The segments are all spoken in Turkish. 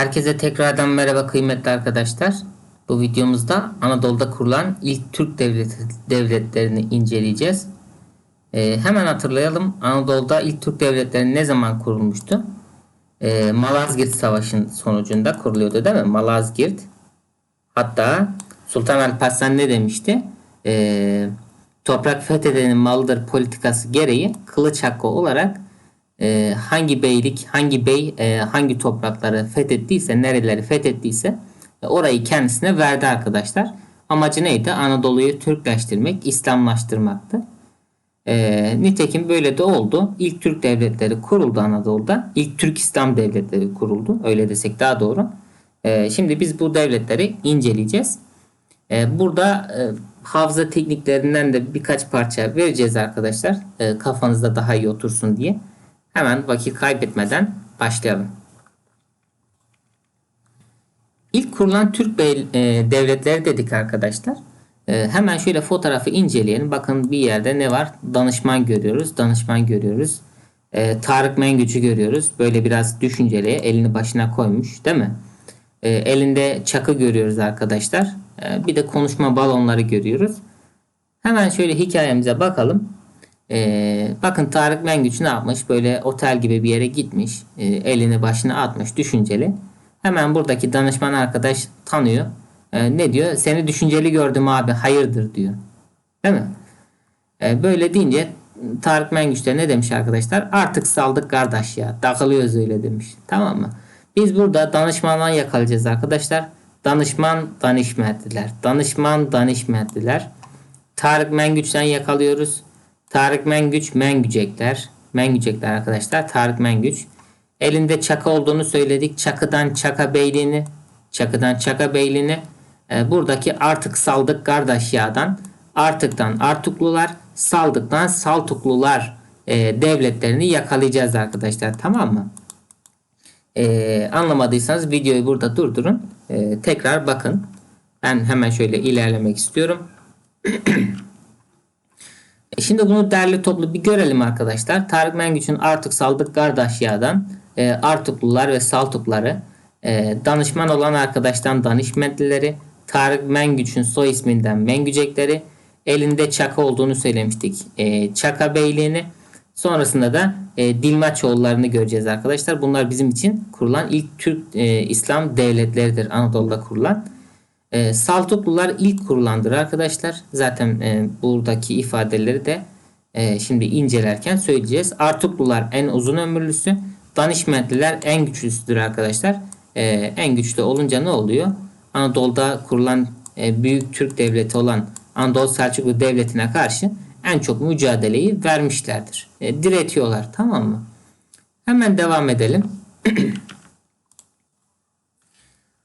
Herkese tekrardan merhaba kıymetli arkadaşlar. Bu videomuzda Anadolu'da kurulan ilk Türk devleti, devletlerini inceleyeceğiz. Ee, hemen hatırlayalım. Anadolu'da ilk Türk devletleri ne zaman kurulmuştu? Ee, Malazgirt Savaşı'nın sonucunda kuruluyordu değil mi? Malazgirt. Hatta Sultan Alparslan ne demişti? Ee, toprak fethedenin malıdır politikası gereği kılıç hakkı olarak e, hangi beylik, hangi bey e, hangi toprakları fethettiyse, nereleri fethettiyse e, orayı kendisine verdi arkadaşlar. Amacı neydi? Anadolu'yu Türkleştirmek, İslamlaştırmaktı. E, nitekim böyle de oldu. İlk Türk devletleri kuruldu Anadolu'da. İlk Türk İslam devletleri kuruldu. Öyle desek daha doğru. E, şimdi biz bu devletleri inceleyeceğiz. E, burada e, hafıza tekniklerinden de birkaç parça vereceğiz arkadaşlar. E, kafanızda daha iyi otursun diye. Hemen vakit kaybetmeden başlayalım. İlk kurulan Türk e, devletleri dedik arkadaşlar. E, hemen şöyle fotoğrafı inceleyelim. Bakın bir yerde ne var? Danışman görüyoruz. Danışman görüyoruz. E, Tarık Mengüç'ü görüyoruz. Böyle biraz düşünceli. Elini başına koymuş değil mi? E, elinde çakı görüyoruz arkadaşlar. E, bir de konuşma balonları görüyoruz. Hemen şöyle hikayemize bakalım. Ee, bakın Tarık Mengüç ne yapmış? Böyle otel gibi bir yere gitmiş. E, elini başına atmış düşünceli. Hemen buradaki danışman arkadaş tanıyor. E, ne diyor? Seni düşünceli gördüm abi hayırdır diyor. Değil mi? E, böyle deyince Tarık Mengüç de ne demiş arkadaşlar? Artık saldık kardeş ya. Takılıyoruz öyle demiş. Tamam mı? Biz burada danışmandan yakalayacağız arkadaşlar. Danışman danışmettiler. Danışman danışmettiler. Tarık Mengüç'ten yakalıyoruz. Tarık Mengüç Mengücekler. Mengücekler arkadaşlar. Tarık Mengüç. Elinde çaka olduğunu söyledik. Çakıdan çaka beyliğini çakıdan çaka beyliğini e, buradaki artık saldık kardeş yağdan artıktan artuklular saldıktan saltuklular e, devletlerini yakalayacağız arkadaşlar. Tamam mı? E, anlamadıysanız videoyu burada durdurun. E, tekrar bakın. Ben hemen şöyle ilerlemek istiyorum. E, şimdi bunu derli toplu bir görelim arkadaşlar. Tarık Mengüç'ün artık saldık Gardaşya'dan e, Artuklular ve Saltukları e, danışman olan arkadaştan danışmentlileri Tarık Mengüç'ün soy isminden Mengücekleri elinde çaka olduğunu söylemiştik. E, çaka beyliğini sonrasında da e, Dilmaçoğullarını göreceğiz arkadaşlar. Bunlar bizim için kurulan ilk Türk e, İslam devletleridir Anadolu'da kurulan. E, Saltuklular ilk kurulandır arkadaşlar. Zaten e, buradaki ifadeleri de e, şimdi incelerken söyleyeceğiz. Artuklular en uzun ömürlüsü. Danişmentliler en güçlüsüdür arkadaşlar. E, en güçlü olunca ne oluyor? Anadolu'da kurulan e, büyük Türk devleti olan Anadolu Selçuklu Devleti'ne karşı en çok mücadeleyi vermişlerdir. E, diretiyorlar tamam mı? Hemen devam edelim.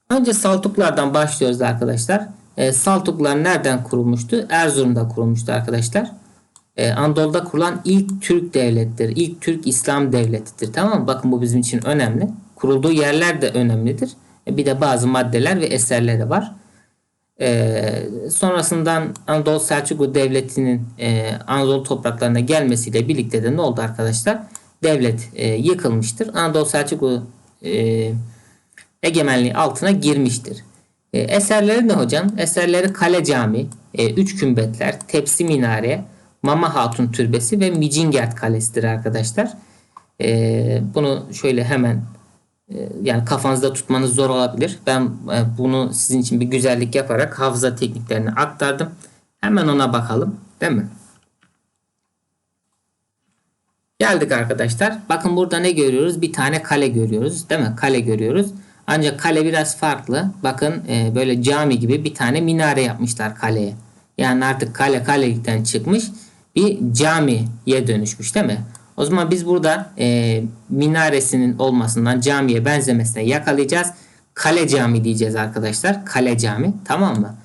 Önce Saltuklardan başlıyoruz arkadaşlar. E, Saltuklar nereden kurulmuştu? Erzurum'da kurulmuştu arkadaşlar. E, Anadolu'da kurulan ilk Türk devlettir. İlk Türk İslam devletidir. Tamam mı? Bakın bu bizim için önemli. Kurulduğu yerler de önemlidir. E, bir de bazı maddeler ve eserleri var. E, sonrasından Anadolu Selçuklu Devleti'nin e, Anadolu topraklarına gelmesiyle birlikte de ne oldu arkadaşlar? Devlet e, yıkılmıştır. Anadolu Selçuklu e, egemenliği altına girmiştir. E, eserleri ne hocam? Eserleri Kale Cami, e, Üç Kümbetler, Tepsi Minare, Mama Hatun Türbesi ve Micingert Kalesi'dir arkadaşlar. E, bunu şöyle hemen e, yani kafanızda tutmanız zor olabilir. Ben e, bunu sizin için bir güzellik yaparak hafıza tekniklerini aktardım. Hemen ona bakalım. Değil mi? Geldik arkadaşlar. Bakın burada ne görüyoruz? Bir tane kale görüyoruz. Değil mi? Kale görüyoruz. Ancak kale biraz farklı. Bakın e, böyle cami gibi bir tane minare yapmışlar kaleye. Yani artık kale kalelikten çıkmış bir camiye dönüşmüş değil mi? O zaman biz burada e, minaresinin olmasından camiye benzemesine yakalayacağız. Kale cami diyeceğiz arkadaşlar. Kale cami tamam mı?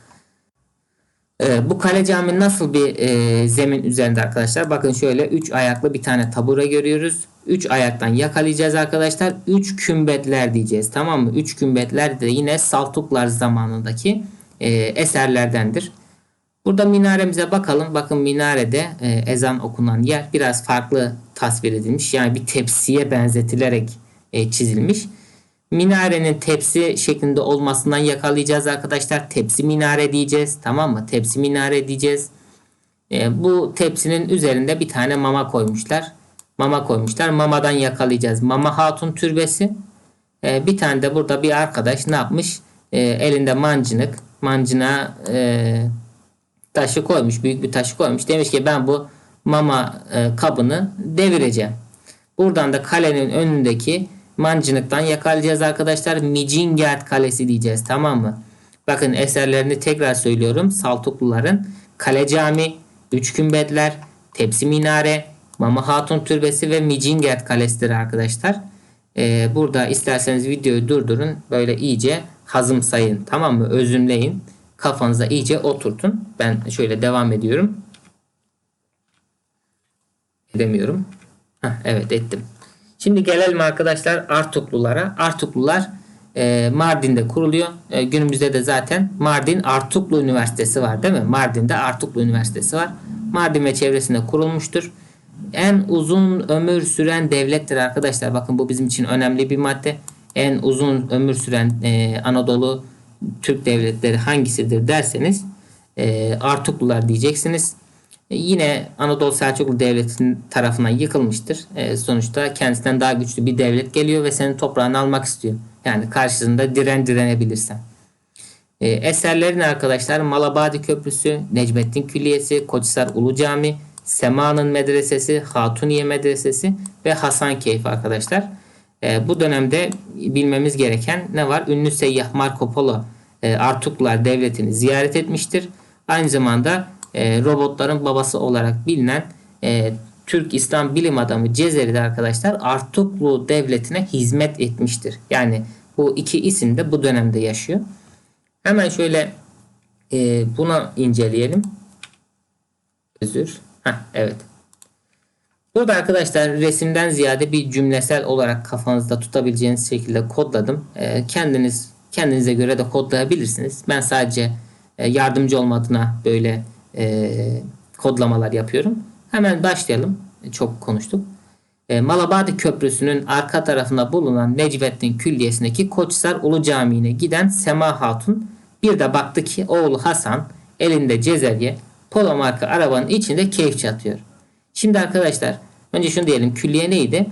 E, bu kale cami nasıl bir e, zemin üzerinde arkadaşlar? Bakın şöyle 3 ayaklı bir tane tabure görüyoruz. 3 ayaktan yakalayacağız arkadaşlar. 3 kümbetler diyeceğiz. Tamam mı? 3 kümbetler de yine Saltuklar zamanındaki e, eserlerdendir. Burada minaremize bakalım. Bakın minarede e, ezan okunan yer biraz farklı tasvir edilmiş. Yani bir tepsiye benzetilerek e, çizilmiş. Minarenin tepsi şeklinde olmasından yakalayacağız arkadaşlar. Tepsi minare diyeceğiz. Tamam mı? Tepsi minare diyeceğiz. E, bu tepsinin üzerinde bir tane mama koymuşlar. Mama koymuşlar. Mamadan yakalayacağız. Mama Hatun türbesi. E, bir tane de burada bir arkadaş ne yapmış? E, elinde mancınık. Mancına e, taşı koymuş. Büyük bir taşı koymuş. Demiş ki ben bu mama e, kabını devireceğim. Buradan da kalenin önündeki mancınıktan yakalayacağız arkadaşlar. Mijingert Kalesi diyeceğiz. Tamam mı? Bakın eserlerini tekrar söylüyorum. Saltukluların Kale Cami, Üç Kümbetler, Tepsi Minare, Mama Hatun Türbesi ve Mijingert Kalesi'dir arkadaşlar. Ee, burada isterseniz videoyu durdurun. Böyle iyice hazımsayın. Tamam mı? Özümleyin. Kafanıza iyice oturtun. Ben şöyle devam ediyorum. Edemiyorum. Heh, evet ettim. Şimdi gelelim arkadaşlar Artuklulara. Artuklular e, Mardin'de kuruluyor. E, günümüzde de zaten Mardin Artuklu Üniversitesi var değil mi? Mardin'de Artuklu Üniversitesi var. Mardin ve çevresinde kurulmuştur. En uzun ömür süren devlettir arkadaşlar. Bakın bu bizim için önemli bir madde. En uzun ömür süren e, Anadolu Türk devletleri hangisidir derseniz e, Artuklular diyeceksiniz. E, Yine Anadolu Selçuklu Devleti'nin tarafından yıkılmıştır. E, sonuçta kendisinden daha güçlü bir devlet geliyor ve senin toprağını almak istiyor. Yani karşısında diren direnebilirsen. E, eserlerin arkadaşlar Malabadi Köprüsü, Necmettin Külliyesi, Koçhisar Ulu Cami, Sema'nın Medresesi, Hatuniye Medresesi ve Hasankeyf arkadaşlar. E, bu dönemde bilmemiz gereken ne var? Ünlü seyyah Marco Polo e, Artuklular Devleti'ni ziyaret etmiştir. Aynı zamanda e, robotların babası olarak bilinen e, Türk İslam bilim adamı Cezeri de arkadaşlar Artuklu Devleti'ne hizmet etmiştir. Yani bu iki isim de bu dönemde yaşıyor. Hemen şöyle e, buna inceleyelim. Özür. Heh, evet. Burada arkadaşlar resimden ziyade bir cümlesel olarak kafanızda tutabileceğiniz şekilde kodladım. E, kendiniz kendinize göre de kodlayabilirsiniz. Ben sadece e, yardımcı olmadığına böyle e, kodlamalar yapıyorum. Hemen başlayalım. Çok konuştuk. E, Malabadi Köprüsü'nün arka tarafında bulunan Necmettin Külliyesi'ndeki Koçsar Ulu Camii'ne giden Sema Hatun bir de baktı ki oğlu Hasan elinde cezerye polo marka arabanın içinde keyif çatıyor. Şimdi arkadaşlar önce şunu diyelim külliye neydi?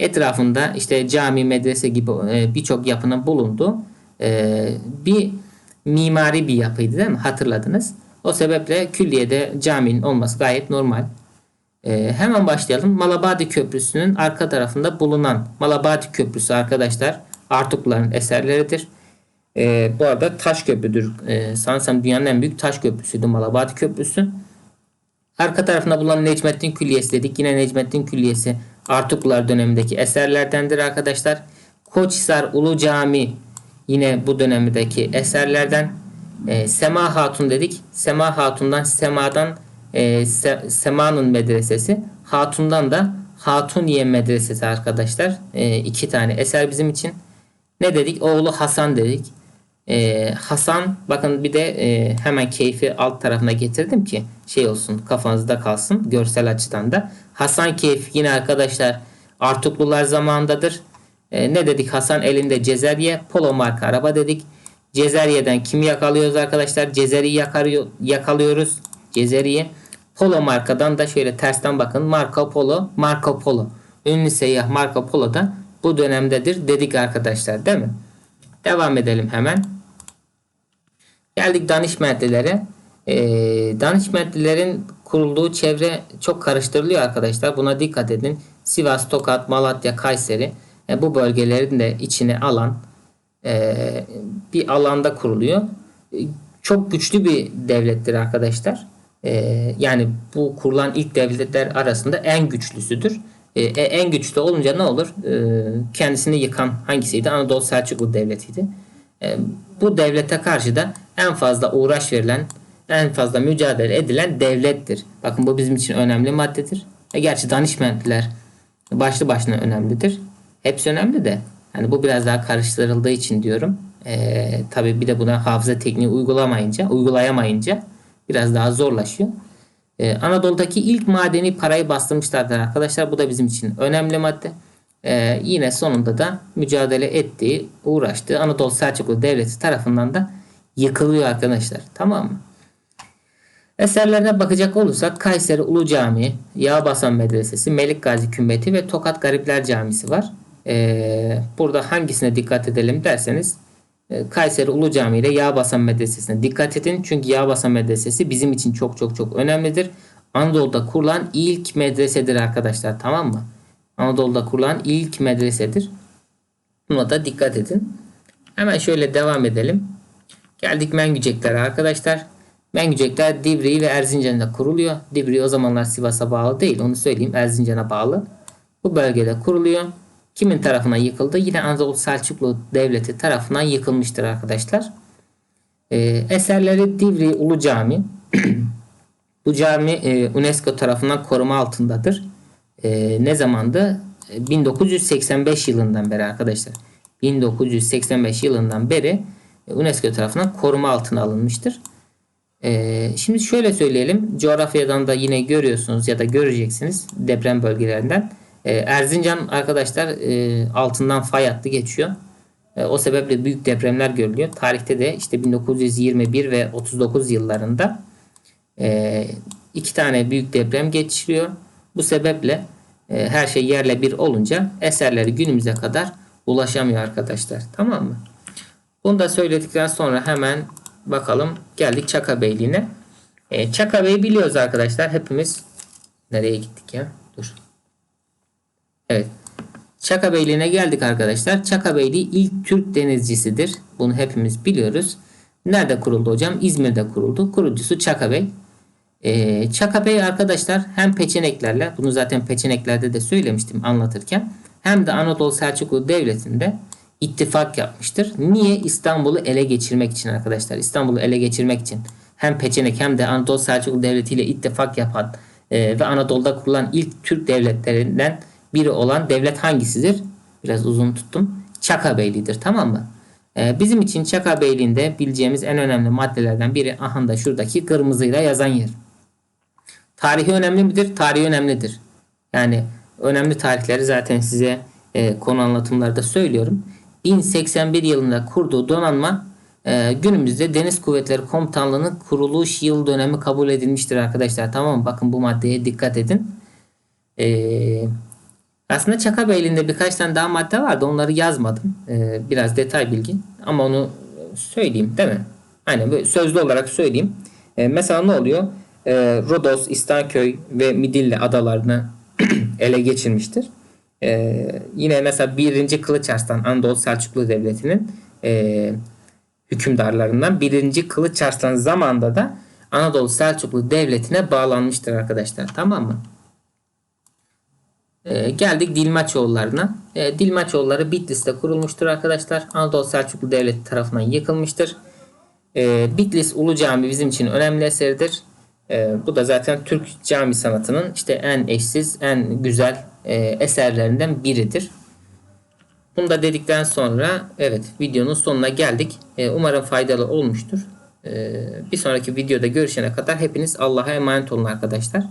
Etrafında işte cami, medrese gibi e, birçok yapının bulunduğu e, bir mimari bir yapıydı değil mi? Hatırladınız. O sebeple külliyede caminin olması gayet normal. Ee, hemen başlayalım. Malabadi Köprüsü'nün arka tarafında bulunan Malabadi Köprüsü arkadaşlar Artukluların eserleridir. Ee, bu arada taş köprüdür. Ee, sanırsam dünyanın en büyük taş köprüsüydü Malabadi Köprüsü. Arka tarafında bulunan Necmettin Külliyesi dedik. Yine Necmettin Külliyesi Artuklular dönemindeki eserlerdendir arkadaşlar. Koçhisar Ulu Cami yine bu dönemdeki eserlerden. E, Sema Hatun dedik. Sema Hatun'dan Sema'dan e, Se- Sema'nın medresesi. Hatun'dan da Hatuniye medresesi arkadaşlar. E, iki tane eser bizim için. Ne dedik? Oğlu Hasan dedik. E, Hasan bakın bir de e, hemen keyfi alt tarafına getirdim ki şey olsun kafanızda kalsın görsel açıdan da. Hasan Keyif yine arkadaşlar Artuklular zamanındadır. E, ne dedik? Hasan elinde Cezerye Polo marka araba dedik. Cezerye'den kimi yakalıyoruz arkadaşlar? Cezeri'yi yakalıyoruz. Cezeri'yi. Polo markadan da şöyle tersten bakın. Marco Polo, Marco Polo. Ünlü seyyah Marco Polo da bu dönemdedir dedik arkadaşlar değil mi? Devam edelim hemen. Geldik Danişmentlilere. Ee, Danişmentlilerin kurulduğu çevre çok karıştırılıyor arkadaşlar. Buna dikkat edin. Sivas, Tokat, Malatya, Kayseri e, bu bölgelerin de içine alan e, bir alanda kuruluyor. E, Çok güçlü bir devlettir arkadaşlar. E, yani bu kurulan ilk devletler arasında en güçlüsüdür. E, e, en güçlü olunca ne olur? E, kendisini yıkan hangisiydi? Anadolu Selçuklu Devleti'ydi. E, bu devlete karşı da en fazla uğraş verilen, en fazla mücadele edilen devlettir. Bakın bu bizim için önemli maddedir. E, gerçi danışmentler başlı başına önemlidir. Hepsi önemli de. Hani bu biraz daha karıştırıldığı için diyorum. Ee, tabii bir de buna hafıza tekniği uygulamayınca, uygulayamayınca biraz daha zorlaşıyor. Ee, Anadolu'daki ilk madeni parayı bastırmışlardır arkadaşlar. Bu da bizim için önemli madde. e, yine sonunda da mücadele ettiği, uğraştığı Anadolu Selçuklu Devleti tarafından da yıkılıyor arkadaşlar. Tamam mı? Eserlerine bakacak olursak Kayseri Ulu Camii, Yağbasan Medresesi, Melik Gazi Kümbeti ve Tokat Garipler Camisi var. Ee, burada hangisine dikkat edelim derseniz e, Kayseri Ulu Camii ile Yağbasan Medresesi'ne dikkat edin. Çünkü Yağbasan Medresesi bizim için çok çok çok önemlidir. Anadolu'da kurulan ilk medresedir arkadaşlar tamam mı? Anadolu'da kurulan ilk medresedir. Buna da dikkat edin. Hemen şöyle devam edelim. Geldik Mengüceklere arkadaşlar. Mengücekler Divriği ve Erzincan'da kuruluyor. Divriği o zamanlar Sivas'a bağlı değil. Onu söyleyeyim. Erzincan'a bağlı. Bu bölgede kuruluyor. Kimin tarafından yıkıldı? Yine Anadolu Selçuklu Devleti tarafından yıkılmıştır arkadaşlar. Ee, eserleri Divriği Ulu Cami. Bu cami e, UNESCO tarafından koruma altındadır. E, ne zamandı? E, 1985 yılından beri arkadaşlar. 1985 yılından beri e, UNESCO tarafından koruma altına alınmıştır. Ee, şimdi şöyle söyleyelim. Coğrafyadan da yine görüyorsunuz ya da göreceksiniz deprem bölgelerinden. Ee, Erzincan arkadaşlar e, altından fay hattı geçiyor. E, o sebeple büyük depremler görülüyor. Tarihte de işte 1921 ve 39 yıllarında e, iki tane büyük deprem geçiriyor. Bu sebeple her şey yerle bir olunca eserleri günümüze kadar ulaşamıyor arkadaşlar. Tamam mı? Bunu da söyledikten sonra hemen bakalım geldik Çaka Beyliği'ne. Biliyoruz arkadaşlar. Hepimiz nereye gittik ya? Dur. Evet. Çaka Beyliği'ne geldik arkadaşlar. Çaka Beyliği ilk Türk denizcisidir. Bunu hepimiz biliyoruz. Nerede kuruldu hocam? İzmir'de kuruldu. Kurucusu Çaka Bey. Ee, Çaka Bey arkadaşlar hem peçeneklerle bunu zaten peçeneklerde de söylemiştim anlatırken hem de Anadolu Selçuklu Devleti'nde ittifak yapmıştır. Niye? İstanbul'u ele geçirmek için arkadaşlar. İstanbul'u ele geçirmek için hem peçenek hem de Anadolu Selçuklu Devleti ile ittifak yapan e, ve Anadolu'da kurulan ilk Türk devletlerinden biri olan devlet hangisidir? Biraz uzun tuttum. Çaka Beyliği'dir tamam mı? E, bizim için Çaka Beyliği'nde bileceğimiz en önemli maddelerden biri aha da şuradaki kırmızıyla yazan yer. Tarihi önemli midir? Tarihi önemlidir. Yani önemli tarihleri zaten size e, konu anlatımlarda söylüyorum. 1081 yılında kurduğu donanma e, günümüzde Deniz Kuvvetleri Komutanlığı'nın kuruluş yıl dönemi kabul edilmiştir arkadaşlar. Tamam mı? Bakın bu maddeye dikkat edin. E, aslında Çakabeyli'nde birkaç tane daha madde vardı. Onları yazmadım. E, biraz detay bilgi. Ama onu söyleyeyim değil mi? Aynen böyle sözlü olarak söyleyeyim. E, mesela ne oluyor? E, Rodos, İstanköy ve Midilli adalarını ele geçirmiştir. Ee, yine mesela 1. Kılıç Arslan Anadolu Selçuklu Devleti'nin e, hükümdarlarından 1. Kılıç Arslan zamanında da Anadolu Selçuklu Devleti'ne bağlanmıştır arkadaşlar. Tamam mı? Ee, geldik Dilmaçoğullarına. Ee, Dilmaçoğulları Bitlis'te kurulmuştur arkadaşlar. Anadolu Selçuklu Devleti tarafından yıkılmıştır. Ee, Bitlis Ulu Cami bizim için önemli eseridir. Ee, bu da zaten Türk cami sanatının işte en eşsiz, en güzel e, eserlerinden biridir. Bunu da dedikten sonra evet videonun sonuna geldik. E, umarım faydalı olmuştur. E, bir sonraki videoda görüşene kadar hepiniz Allah'a emanet olun arkadaşlar.